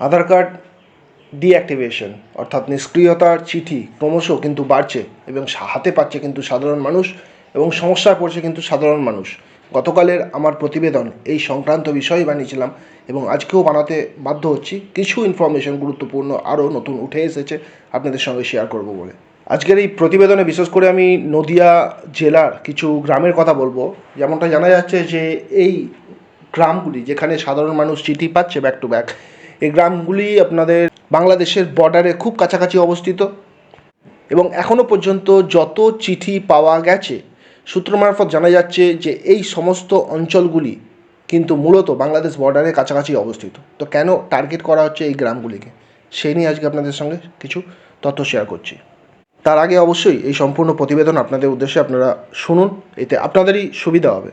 আধার card deactivation, অর্থাৎ নিষ্ক্রিয়তার চিঠি ক্রমশ কিন্তু বাড়ছে এবং হাতে পাচ্ছে কিন্তু সাধারণ মানুষ এবং সমস্যায় পড়ছে কিন্তু সাধারণ মানুষ। গতকালের আমার প্রতিবেদন, এই সংক্রান্ত বিষয় বানিয়েছিলাম এবং আজকেও বানাতে বাধ্য হচ্ছি। কিছু ইনফরমেশন গুরুত্বপূর্ণ আরও নতুন উঠে এসেছে, আপনাদের সঙ্গে শেয়ার করব বলে। আজকের এই প্রতিবেদনে বিশেষ করে আমি নদিয়া জেলার কিছু গ্রামের কথা বলব। যেমনটা জানা যাচ্ছে যে এই গ্রামগুলি যেখানে সাধারণ মানুষ চিঠি পাচ্ছে ব্যাক টু ব্যাক এই গ্রামগুলি আপনাদের বাংলাদেশের বর্ডারে খুব কাছাকাছি অবস্থিত। এবং এখনও পর্যন্ত যত চিঠি পাওয়া গেছে, সূত্র মারফত জানা যাচ্ছে যে এই সমস্ত অঞ্চলগুলি কিন্তু মূলত বাংলাদেশ বর্ডারের কাছাকাছি অবস্থিত। তো কেন টার্গেট করা হচ্ছে এই গ্রামগুলিকে? সেই নিয়ে আজকে আপনাদের সঙ্গে কিছু তথ্য শেয়ার করছি। তার আগে অবশ্যই এই সম্পূর্ণ প্রতিবেদন আপনাদের উদ্দেশ্যে আপনারা শুনুন, এতে আপনাদেরই সুবিধা হবে।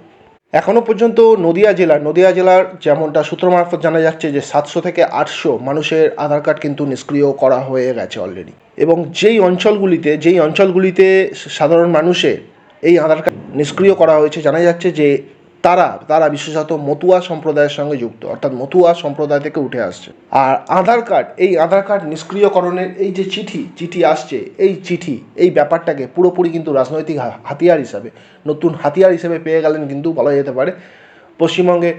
এখনও পর্যন্ত নদিয়া জেলার নদিয়া জেলার যেমনটা সূত্র মারফত জানা যাচ্ছে যে সাতশো থেকে আটশো মানুষের আধার কার্ড কিন্তু নিষ্ক্রিয় করা হয়ে গেছে অলরেডি এবং যেই অঞ্চলগুলিতে যেই অঞ্চলগুলিতে সাধারণ মানুষের এই আধার কার্ড নিষ্ক্রিয় করা হয়েছে, জানা যাচ্ছে যে তারা তারা বিশেষত মতুয়া সম্প্রদায়ের সঙ্গে যুক্ত, অর্থাৎ মতুয়া সম্প্রদায় থেকে উঠে আসছে। আর আধার কার্ড, এই আধার কার্ড নিষ্ক্রিয়করণের এই যে চিঠি চিঠি আসছে, এই চিঠি, এই ব্যাপারটাকে পুরোপুরি কিন্তু রাজনৈতিক হাতিয়ার হিসাবে, নতুন হাতিয়ার হিসেবে পেয়ে গেলেন কিন্তু বলা যেতে পারে পশ্চিমবঙ্গে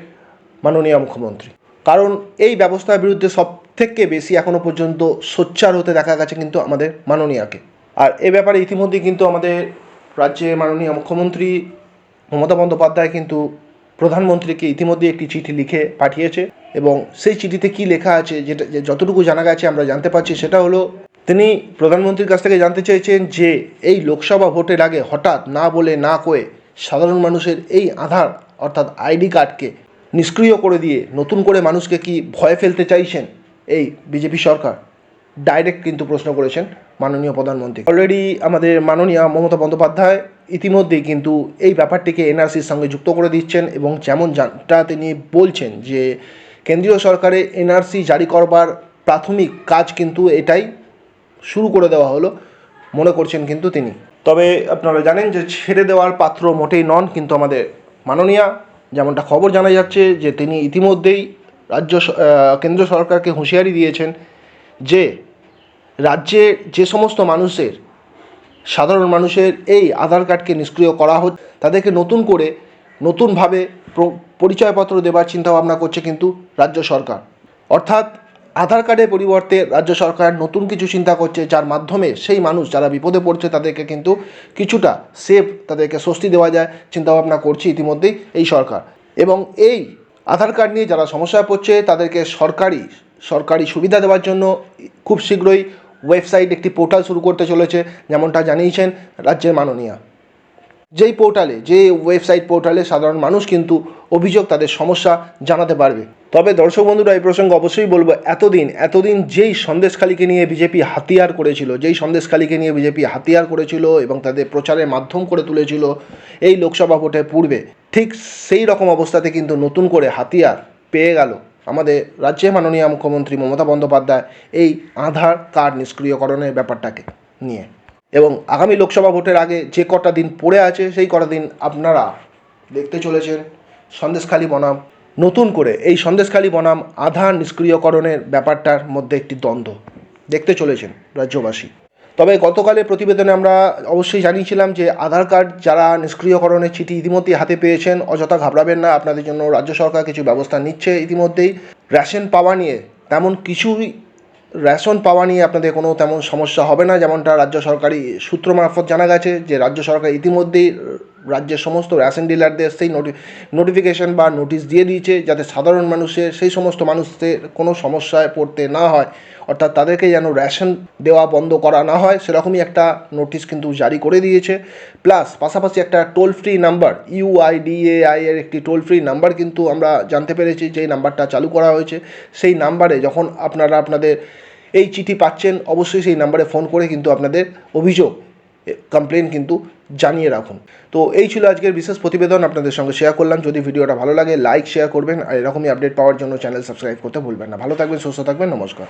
মাননীয় মুখ্যমন্ত্রী। কারণ এই ব্যবস্থার বিরুদ্ধে সব থেকে বেশি এখনও পর্যন্ত সোচ্চার হতে দেখা গেছে কিন্তু আমাদের মাননীয়াকে। আর এ ব্যাপারে ইতিমধ্যেই কিন্তু আমাদের রাজ্যের মাননীয় মুখ্যমন্ত্রী মমতা বন্দ্যোপাধ্যায় কিন্তু প্রধানমন্ত্রীকে ইতিমধ্যে একটি চিঠি লিখে পাঠিয়েছে এবং সেই চিঠিতে কি লেখা আছে, যেটা যতটুকু জানা গেছে আমরা জানতে পারছি, সেটা হলো তিনি প্রধানমন্ত্রীর কাছ থেকে জানতে চেয়েছেন যে এই লোকসভা ভোটের আগে হঠাৎ না বলে না কয়ে সাধারণ মানুষের এই আধার অর্থাৎ আইডি কার্ডকে নিষ্ক্রিয় করে দিয়ে নতুন করে মানুষকে কি ভয় ফেলতে চাইছেন এই বিজেপি সরকার? ডাইরেক্ট কিন্তু প্রশ্ন করেছেন। মাননীয় প্রধানমন্ত্রী। অলরেডি আমাদের মাননীয় মমতা বন্দ্যোপাধ্যায় ইতিমধ্যেই কিন্তু এই ব্যাপারটিকে এনআরসির সঙ্গে যুক্ত করে দিচ্ছেন এবং যেমন জানটা তিনি বলছেন যে, কেন্দ্রীয় সরকারে এনআরসি জারি করবার প্রাথমিক কাজ কিন্তু এটাই শুরু করে দেওয়া হলো, মনে করছেন কিন্তু তিনি। তবে আপনারা জানেন যে, ছেড়ে দেওয়ার পাত্র মোটেই নন কিন্তু আমাদের মাননীয়া, যেমনটা খবর জানা যাচ্ছে যে, তিনি ইতিমধ্যেই রাজ্য কেন্দ্র সরকারকে হুঁশিয়ারি দিয়েছেন যে রাজ্যে যে সমস্ত মানুষের, সাধারণ মানুষের এই আধার কার্ডকে নিষ্ক্রিয় করা হচ্ছে, তাদেরকে নতুন করে নতুনভাবে পরিচয়পত্র দেবার চিন্তাভাবনা করছে কিন্তু রাজ্য সরকার। অর্থাৎ আধার কার্ডের পরিবর্তে রাজ্য সরকার নতুন কিছু চিন্তা করছে, যার মাধ্যমে সেই মানুষ যারা বিপদে পড়ছে তাদেরকে কিন্তু কিছুটা সেফ তাদেরকে স্বস্তি দেওয়া যায়, চিন্তাভাবনা করছে ইতিমধ্যেই এই সরকার। এবং এই আধার কার্ড নিয়ে যারা সমস্যায় পড়ছে, তাদেরকে সরকারি সরকারি সুবিধা দেওয়ার জন্য খুব শীঘ্রই ওয়েবসাইট একটি পোর্টাল শুরু করতে চলেছে, যেমনটা জানিয়েছেন রাজ্যের মাননীয়া। যেই পোর্টালে যে ওয়েবসাইট পোর্টালে সাধারণ মানুষ কিন্তু অভিযোগ, তাদের সমস্যা জানাতে পারবে। তবে দর্শক বন্ধুরা, এই প্রসঙ্গে অবশ্যই বলব, এতদিন এতদিন যেই সন্দেশখালীকে নিয়ে বিজেপি হাতিয়ার করেছিল, যেই সন্দেশখালীকে নিয়ে বিজেপি হাতিয়ার করেছিল এবং তাদের প্রচারের মাধ্যম করে তুলেছিল এই লোকসভা ভোটের পূর্বে, ঠিক সেই রকম অবস্থাতে কিন্তু নতুন করে হাতিয়ার পেয়ে গেল। আমাদের রাজ্যের মাননীয় মুখ্যমন্ত্রী মমতা বন্দ্যোপাধ্যায় এই আধার কার্ড নিষ্ক্রিয়করণের ব্যাপারটাকে নিয়ে। এবং আগামী লোকসভা ভোটের আগে যে কটা দিন পড়ে আছে, সেই কটা দিন আপনারা দেখতে চলেছেন। সন্দেশখালী বনাম। নতুন করে এই সন্দেশখালী বনাম আধার নিষ্ক্রিয়করণের ব্যাপারটার মধ্যে একটি দ্বন্দ্ব। দেখতে চলেছেন রাজ্যবাসী। তবে গতকালের প্রতিবেদনে আমরা অবশ্যই জানিয়েছিলাম যে আধার কার্ড যারা নিষ্ক্রিয়করণের চিঠি ইতিমধ্যেই হাতে পেয়েছেন, অযথা ঘাবড়াবেন না, আপনাদের জন্য রাজ্য সরকার কিছু ব্যবস্থা নিচ্ছে ইতিমধ্যেই। রেশন পাওয়া নিয়ে তেমন কিছুই রেশন পাওয়া নিয়ে আপনাদের কোনো তেমন সমস্যা হবে না, যেমনটা রাজ্য সরকারি সূত্র মারফত জানা গেছে যে রাজ্য সরকার ইতিমধ্যেই রাজ্যের সমস্ত রেশন ডিলারদের সেই নোটি নোটিফিকেশন বা নোটিশ দিয়ে দিয়েছে যাতে সাধারণ মানুষের, সেই সমস্ত মানুষদের কোনো সমস্যায় পড়তে না হয়। অর্থাৎ তাদেরকে যেন রেশন দেওয়া বন্ধ করা না হয়, সেরকমই একটা নোটিশ কিন্তু জারি করে দিয়েছে। প্লাস পাশাপাশি একটা টোল ফ্রি নাম্বার ইউআইডিএআই এর একটি টোল ফ্রি নাম্বার কিন্তু আমরা জানতে পেরেছি, যেই নাম্বারটা চালু করা হয়েছে। সেই নাম্বারে যখন আপনারা আপনাদের এই চিঠি পাচ্ছেন, অবশ্যই সেই নাম্বারে ফোন করে কিন্তু আপনাদের অভিযোগ কমপ্লেন কিন্তু জানিয়ে রাখুন। তো এই ছিল আজকের বিশেষ প্রতিবেদন আপনাদের সঙ্গে শেয়ার করলাম। যদি ভিডিওটা ভালো লাগে লাইক শেয়ার করবেন। আর এরকমই আপডেট পাওয়ার জন্য চ্যানেল সাবস্ক্রাইব করতে ভুলবেন না। ভালো থাকবেন, সুস্থ থাকবেন, নমস্কার।